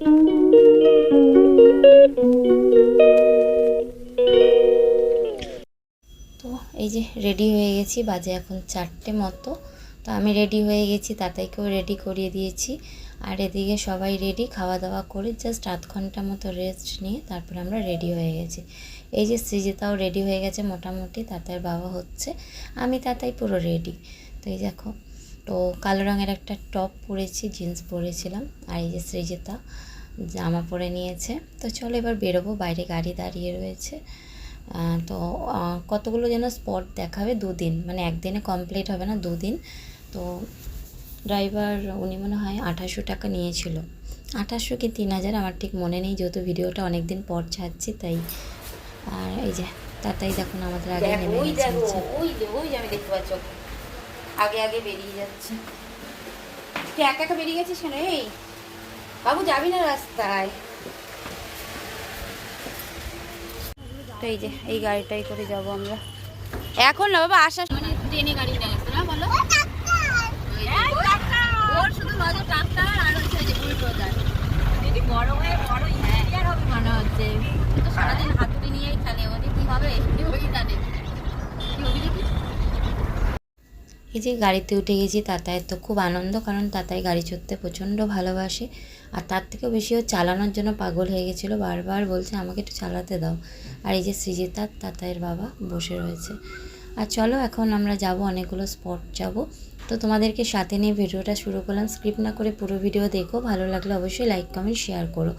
তো এই যে রেডি হয়ে গেছি, বাজে এখন চারটে মতো। তো আমি রেডি হয়ে গেছি, তাতাইকেও রেডি করিয়ে দিয়েছি। আর এদিকে সবাই রেডি খাওয়া দাওয়া করে জাস্ট আধ ঘণ্টা মতো রেস্ট নিয়ে তারপরে আমরা রেডি হয়ে গেছি। এই যে সৃজিতাও রেডি হয়ে গেছে মোটামুটি, তাতাইয়ের বাবা হচ্ছে, আমি তাতাই পুরো রেডি তো এই দেখো, তো কালো রঙের একটা টপ পরেছি জিন্স পরেছিলাম। আর এই যে সৃজিতা জামা পরে নিয়েছে। তো চলো এবার বেরোবো বাইরে গাড়ি দাঁড়িয়ে রয়েছে। তো কতগুলো যেন স্পট দেখাবে? দুদিন মানে একদিনে কমপ্লিট হবে না দুদিন। তো ড্রাইভার উনি মনে হয় আঠাশশো টাকা নিয়েছিল। আঠাশশো কি তিন হাজার? আমার ঠিক মনে নেই যেহেতু ভিডিওটা অনেক দিন পর ছাড়ছি তাই আর এই যে তাতাই দেখুন আমাদের আগে নেমে ওই যে ওই যে আমি দেখতে পাচ্ছি। আগে আগে বেরিয়ে যাচ্ছে। তুই একা একা বেরিয়ে গেছিস কেন এই বাবু যাবি না রাস্তায়? তো এই যে এই গাড়িটাই করে যাব আমরা। এখন না বাবা আসার মানে ট্রেনে গাড়ি নেয় না বলো? ওর শুধু নজর ট্রাক্টর আর হচ্ছে যে বুলডোজার। যদি বড় হয়ে বড় ইঞ্জিনিয়ার হবে? মনে হচ্ছে? তো সারাদিন হাতুড়ি নিয়েই খেলে ওদের কি হবে? কি হবি জানে কি হবি এই যে গাড়িতে উঠে গেছি তাতায়ের তো খুব আনন্দ, কারণ তাতাই গাড়ি চড়তে প্রচণ্ড ভালোবাসে। আর তার থেকেও বেশি ও চালানোর জন্য পাগল হয়ে গেছিল, বারবার বলছে আমাকে একটু চালাতে দাও। আর এই যে সৃজিতা, তাতাইয়ের বাবা বসে রয়েছে। আর চলো এখন আমরা যাব, অনেকগুলো স্পট যাব। তো তোমাদেরকে সাথে নিয়ে ভিডিওটা শুরু করলাম। স্ক্রিপ্ট না করে পুরো ভিডিও দেখো, ভালো লাগলে অবশ্যই লাইক, কমেন্ট, শেয়ার করো।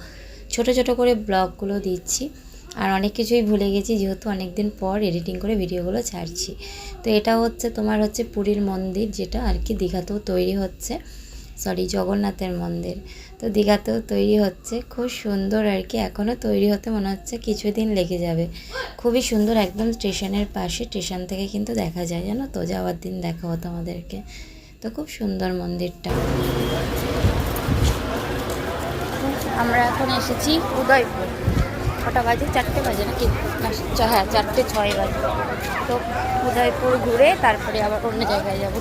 ছোট ছোট করে ব্লগগুলো দিচ্ছি। আর অনেক কিছুই ভুলে গেছি, যেহেতু অনেক দিন পর এডিটিং করে ভিডিওগুলো ছাড়ছি। তো এটা হচ্ছে তোমার হচ্ছে পুরীর মন্দির, যেটা আর কি দীঘাতেও তৈরি হচ্ছে। সরি জগন্নাথের মন্দির। তো দীঘাতেও তৈরি হচ্ছে। খুব সুন্দর আর কি এখনও তৈরি হতে মনে হচ্ছে কিছুদিন লেগে যাবে। খুবই সুন্দর একদম স্টেশনের পাশে, স্টেশন থেকে কিন্তু দেখা যায়, জানো তো? যাওয়ার দিন দেখা হতো আমাদেরকে তো খুব সুন্দর মন্দিরটা। আমরা এখন এসেছি উদয়পুর। কটা বাজে, চারটে বাজে নাকি? হ্যাঁ চারটে ছয় বাজে। তো উদয়পুর ঘুরে তারপরে আবার অন্য জায়গায় যাব।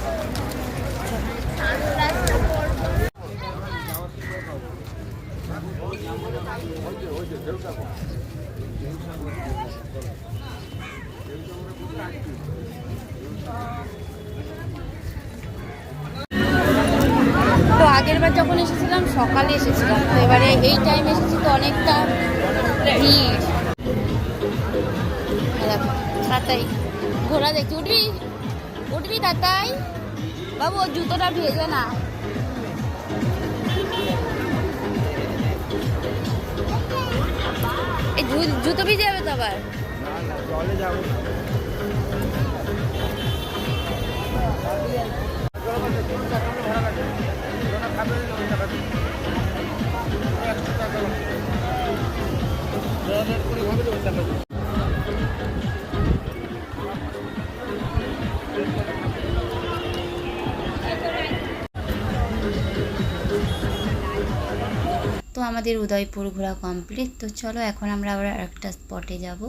তো আগের বার যখন এসেছিলাম, সকালে এসেছিলাম। তো এবারে এই টাইম এসেছি তো অনেকটা ভিড় দেখো, ঘোড়া দেখছি উঠবি উঠবি তাতাই। বাবু ওর জুতোটা ভেজে না এই জুতো ভিজে যাবে তো আবার? তো আমাদের উদয়পুর ঘোরা কমপ্লিট তো চলো, এখন আমরা আবার একটা স্পটে যাব।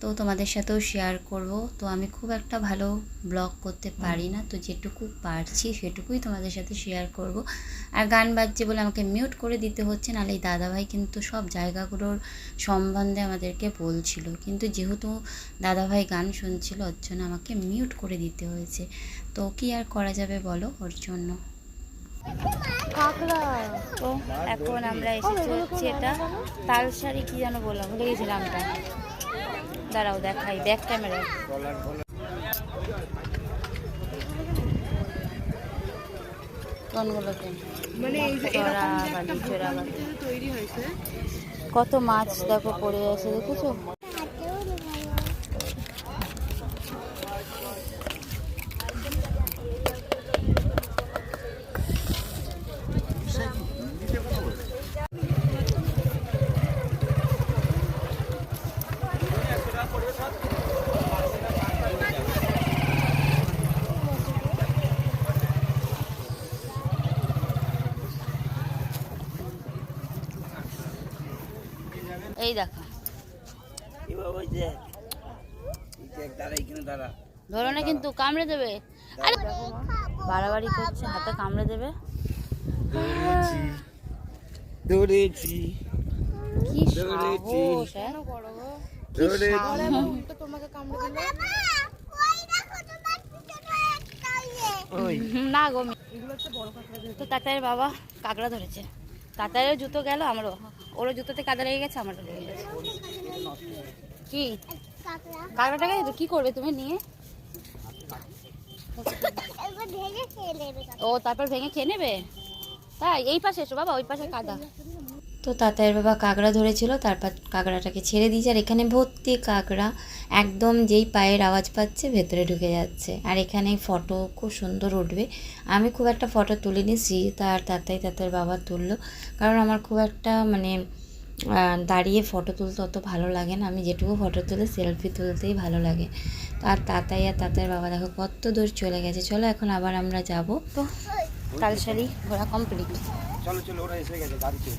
তো তোমাদের সাথেও শেয়ার করব। তো আমি খুব একটা ভালো ব্লগ করতে পারি না। তো যেটুকু পারছি সেটুকুই তোমাদের সাথে শেয়ার করব। আর গান বাজছে বলে আমাকে মিউট করে দিতে হচ্ছে, নাহলে এই দাদাভাই কিন্তু সব জায়গাগুলোর সম্বন্ধে আমাদেরকে বলছিল। কিন্তু যেহেতু দাদাভাই গান শুনছিল, ওর জন্য আমাকে মিউট করে দিতে হয়েছে। তো কি আর করা যাবে বলো ওর জন্য? তো এখন আমরা এসেছি হচ্ছে এটা কি যেন বললাম ভুলে গেছি নামটা দাঁড়াও দেখাই ব্যাক ক্যামেরা মানে কত মাছ দেখো পড়ে আছে দেখেছ এই দেখো ধরো না কিন্তু কামড়ে দেবে। আরে বাড়াবাড়ি করছে হাতে কামড়ে দেবে। ধরেছি। কি। সাহস হ্যাঁ? হুম, না গো তো তাতারের বাবা কাঁকড়া ধরেছে। তাতারের জুতো গেল আমারও। ওরও জুতোতে কাদা লেগে গেছে আমারও লেগে গেছে। কি? কাঁকড়াটা গেছে তো কি করবে তুমি নিয়ে? ও তারপর ভেঙে খেয়ে নেবে? তাই এই পাশে এসো বাবা ওই পাশে কাদা। তো তাতায়ের বাবা কাঁকড়া ধরেছিল তারপর কাঁকড়াটাকে ছেড়ে দিয়েছে আর এখানে ভর্তি কাঁকড়া একদম যেই পায়ের আওয়াজ পাচ্ছে ভেতরে ঢুকে যাচ্ছে। আর এখানে ফটো খুব সুন্দর উঠবে। আমি খুব একটা ফটো তুলিনি শ্রী তার তাতাই তাতার বাবা তুললো। কারণ আমার খুব একটা মানে দাঁড়িয়ে ফটো তুলতে অত ভালো লাগে না। আমি যেটুকু ফটো তুলে সেলফি তুলতেই ভালো লাগে। তো আর তাতাই আর তাতার বাবা দেখো কত দূর চলে গেছে। চলো এখন আবার আমরা যাব। তো তালসারি ঘোরা কমপ্লিট চলো চলো ওরা এসে গেছে গাড়িতে।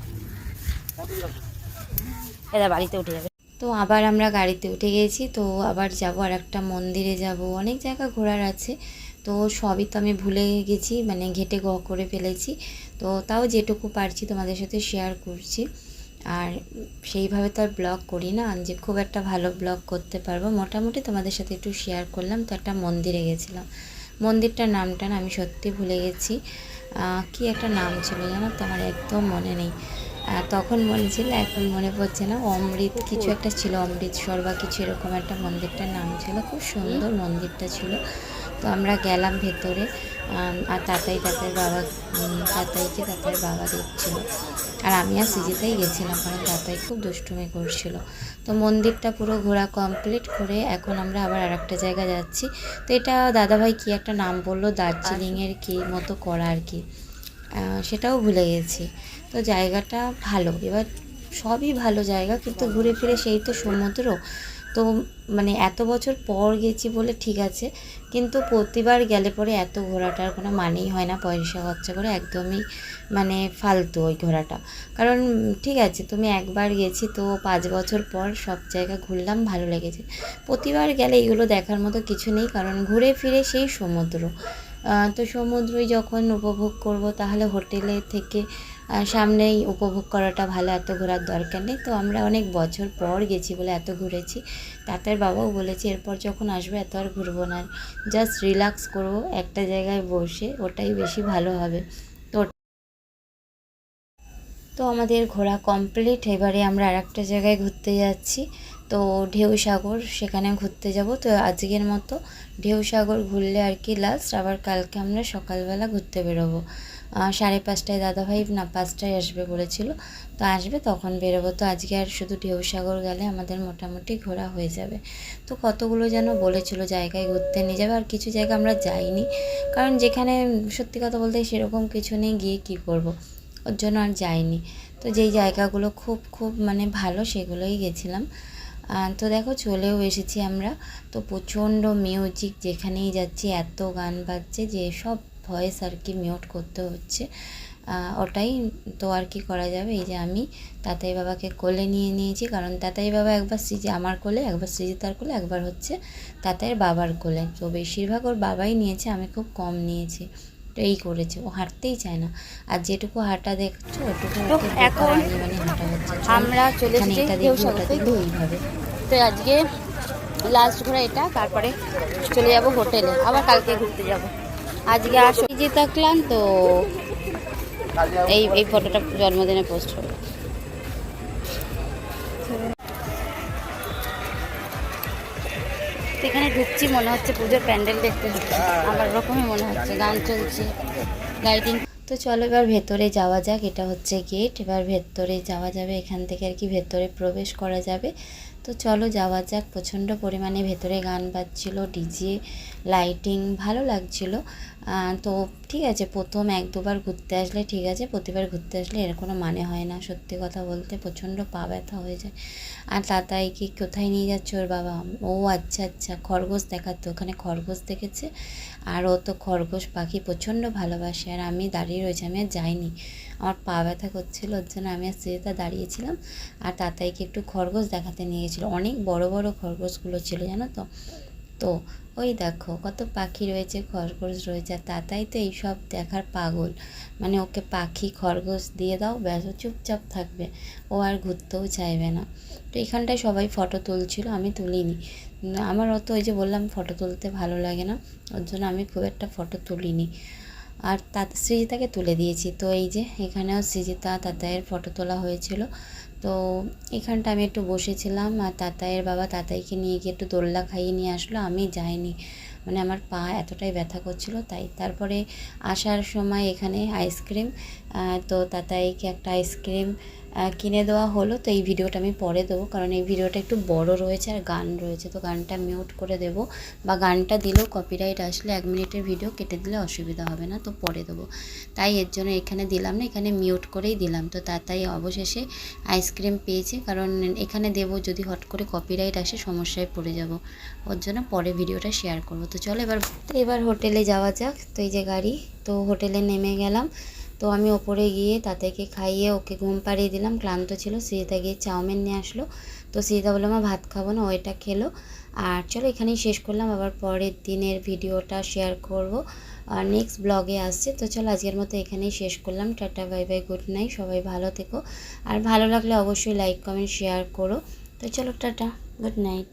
এবার বাড়িতে উঠে যাবে। তো আবার আমরা গাড়িতে উঠে গেছি। তো আবার যাব আর একটা মন্দিরে যাব। অনেক জায়গা ঘোরার আছে। তো সবই তো আমি ভুলে গেছি। মানে ঘেটে গ করে ফেলেছি। তো তাও যেটুকু পারছি তোমাদের সাথে শেয়ার করছি। আর সেইভাবে তো আর ব্লগ করি না যে খুব একটা ভালো ব্লগ করতে পারব। মোটামুটি তোমাদের সাথে একটু শেয়ার করলাম তো একটা মন্দিরে গেছিলাম। মন্দিরটার নামটা না আমি সত্যি ভুলে গেছি। কি একটা নাম ছিল জানো তো? আমার একদম মনে নেই। তখন মনে ছিল এখন মনে পড়ছে না অমৃত কিছু একটা ছিল অমৃতসর বা কিছু এরকম একটা মন্দিরটার নাম ছিল। খুব সুন্দর মন্দিরটা ছিল। তো আমরা গেলাম ভেতরে। আর তাতাই তাতাই বাবা তাতাইকে তাতাই বাবা দেখছিল। আর আমি আর সিজিতেই গেছিলাম, কারণ তাতাই খুব দুষ্টুমি করছিল। তো মন্দিরটা পুরো ঘোরা কমপ্লিট করে এখন আমরা আবার আর একটা জায়গা যাচ্ছি। তো এটা দাদাভাই কি একটা নাম বলল? দার্জিলিংয়ের কি মতো করা আর কি? সেটাও ভুলে গেছি। তো জায়গাটা ভালো। এবার সবই ভালো জায়গা, কিন্তু ঘুরে ফিরে সেই তো সমুদ্র। তো মানে এত বছর পর গেছি বলে ঠিক আছে, কিন্তু প্রতিবার গেলে পরে এত ঘোরাটার কোনো মানেই হয় না, পয়সা খরচা করে একদমই মানে ফালতু ওই ঘোরাটা। কারণ ঠিক আছে, তুমি একবার গেছি তো পাঁচ বছর পর সব জায়গা ঘুরলাম, ভালো লেগেছে। প্রতিবার গেলে এগুলো দেখার মতো কিছু নেই, কারণ ঘুরে ফিরে সেই সমুদ্র। তো সমুদ্রই যখন উপভোগ করব তাহলে হোটেলে থেকে সামনেই উপভোগ করাটা ভালো, এত ঘোরার দরকার নেই। তো আমরা অনেক বছর পর গেছি বলে এত ঘুরেছি। তাতার বাবাও বলেছে, এরপর যখন আসবে এত আর ঘুরবো না। জাস্ট রিল্যাক্স করব একটা জায়গায় বসে ওটাই বেশি ভালো হবে। তো তো আমাদের ঘোরা কমপ্লিট। এবারে আমরা আর একটা জায়গায় ঘুরতে যাচ্ছি। তো ঢেউ সাগর সেখানে ঘুরতে যাব। তো আজকের মতো ঢেউ সাগর ঘুরলে আর কি লাস্ট আবার কালকে আমরা সকালবেলা ঘুরতে বেরোবো। সাড়ে পাঁচটায় দাদাভাই না, পাঁচটায় আসবে বলেছিল। তো আসবে, তখন বেরোবো। তো আজকে আর শুধু ঢেউসাগর গেলে আমাদের মোটামুটি ঘোরা হয়ে যাবে। তো কতগুলো যেন বলেছিল, জায়গায় ঘুরতে নিয়ে যাবে। আর কিছু জায়গা আমরা যাইনি। কারণ যেখানে সত্যি কথা বলতে সেরকম কিছু নেই, গিয়ে কী করব? ওর জন্য আর যাইনি। তো যেই জায়গাগুলো খুব খুব মানে ভালো, সেগুলোই গেছিলাম। তো দেখো, চলেও এসেছি আমরা। তো প্রচণ্ড মিউজিক যেখানেই যাচ্ছি, এত গান বাজছে যে সব ভয়েস আর কি মিউট করতে হচ্ছে। ওটাই তো আর কি করা যাবে। এই যে আমি তাতাই বাবাকে কোলে নিয়ে নিয়েছি কারণ তাতাই বাবা একবার সিজি আমার কোলে একবার সিজিতার কোলে একবার হচ্ছে তাতাইয়ের বাবার কোলে। তো বেশিরভাগ ওর বাবাই নিয়েছে আমি খুব কম নিয়েছি। তো এই করেছে ও হাঁটতেই চায় না। আর যেটুকু হাঁটা দেখছ ওটুকু এখন বানিয়ে হাঁটা হচ্ছে। আমরা চলে এসেছি? এইভাবে। তো আজকে লাস্ট ঘোরা এটা তারপরে চলে যাব হোটেলে। আবার কালকে ঘুরতে যাব। আজকে আসো যে থাকলাম তো এই এই ফটোটা জন্মদিনে পোস্ট হবে এখানে ঢুকছি, মনে হচ্ছে পুজোর প্যান্ডেল দেখতে আমার ওরকমই মনে হচ্ছে, গান চলছে লাইটিং তো চলো এবার ভেতরে যাওয়া যাক, এটা হচ্ছে গেট এবার ভেতরে যাওয়া যাবে, এখান থেকে আর কি ভেতরে প্রবেশ করা যাবে। তো চলো যাওয়া যাক। প্রচণ্ড পরিমাণে ভেতরে গান বাজছিল ডিজে লাইটিং ভালো লাগছিল। তো ঠিক আছে, প্রথম এক দুবার ঘুরতে আসলে ঠিক আছে, প্রতিবার ঘুরতে আসলে এর কোনো মানে হয় না। সত্যি কথা বলতে প্রচণ্ড পা ব্যথা হয়ে যায়। আর তাতাই কি কোথায় নিয়ে যাচ্ছে ওর বাবা? ও আচ্ছা আচ্ছা খরগোশ দেখাতো ওখানে খরগোশ দেখেছে। আর ও তো খরগোশ পাখি প্রচণ্ড ভালোবাসে। আর আমি দাঁড়িয়ে রয়েছে, আমি আর যাইনি। আমার পা ব্যথা করছিল ওর জন্য আমি আর শ্রীতা দাঁড়িয়েছিলাম আর তাতাইকে একটু খরগোশ দেখাতে নিয়ে গেছিল অনেক বড় বড় খরগোশগুলো ছিল, জানো তো? তো ওই দেখো, কত পাখি রয়েছে, খরগোশ রয়েছে। আর তাতাই তো এইসব দেখার পাগল। মানে ওকে পাখি, খরগোশ দিয়ে দাও, ব্যাস চুপচাপ থাকবে। ও আর ঘুরতেও চাইবে না। তো এখানটায় সবাই ফটো তুলছিল, আমি তুলিনি। আমার অত ওই যে বললাম, ফটো তুলতে ভালো লাগে না। ওর জন্য আমি খুব একটা ফটো তুলিনি। আর তা সৃজিতাকে তুলে দিয়েছি। তো এই যে এখানেও সৃজিতা তাতায়ের ফটো তোলা হয়েছিল। তো এখানটা আমি একটু বসেছিলাম আর তাতায়ের বাবা তাতাইকে নিয়ে গিয়ে একটু দোল্লা খাইয়ে নিয়ে আসলো। আমি যাইনি। মানে আমার পা এতটাই ব্যথা করছিল, তাই তারপরে আসার সময় এখানে আইসক্রিম তো তাতাইকে একটা আইসক্রিম কিনে দেওয়া হলো। তো এই ভিডিওটা আমি পরে দেবো, কারণ এই ভিডিওটা একটু বড় রয়েছে আর গান রয়েছে। তো গানটা মিউট করে দেব বা গানটা দিলেও কপিরাইট আসলে এক মিনিটের ভিডিও কেটে দিলে অসুবিধা হবে না, তো পরে দেবো। তাই এর জন্য এখানে দিলাম না, এখানে মিউট করেই দিলাম। তো তাতাই অবশেষে আইসক্রিম পেয়েছে, কারণ এখানে দেবো, যদি হট করে কপিরাইট আসে সমস্যায় পড়ে যাব। ওর জন্য পরে ভিডিওটা শেয়ার করব। তো চলো এবার এবার হোটেলে যাওয়া যাক। তো এই যে গাড়ি, তো হোটেলে নেমে গেলাম। তো আমি ওপরে গিয়ে তাতাইকে খাইয়ে ওকে ঘুম পাড়িয়ে দিলাম। ক্লান্ত ছিল, সীতা গিয়ে চাউমিন নিয়ে আসলো। তো সীতা বলল, মা, ভাত খাব না, ওইটা খেলো। আর চলো এখানেই শেষ করলাম। আবার পরের দিনের ভিডিওটা শেয়ার করব। আর নেক্সট ব্লগে আসছে। তো চলো আজকের মতো এখানেই শেষ করলাম। Tata bye bye good night সবাই ভালো থেকো। আর ভালো লাগলে অবশ্যই লাইক কমেন্ট শেয়ার করো। তো চলো, টাটা গুড নাইট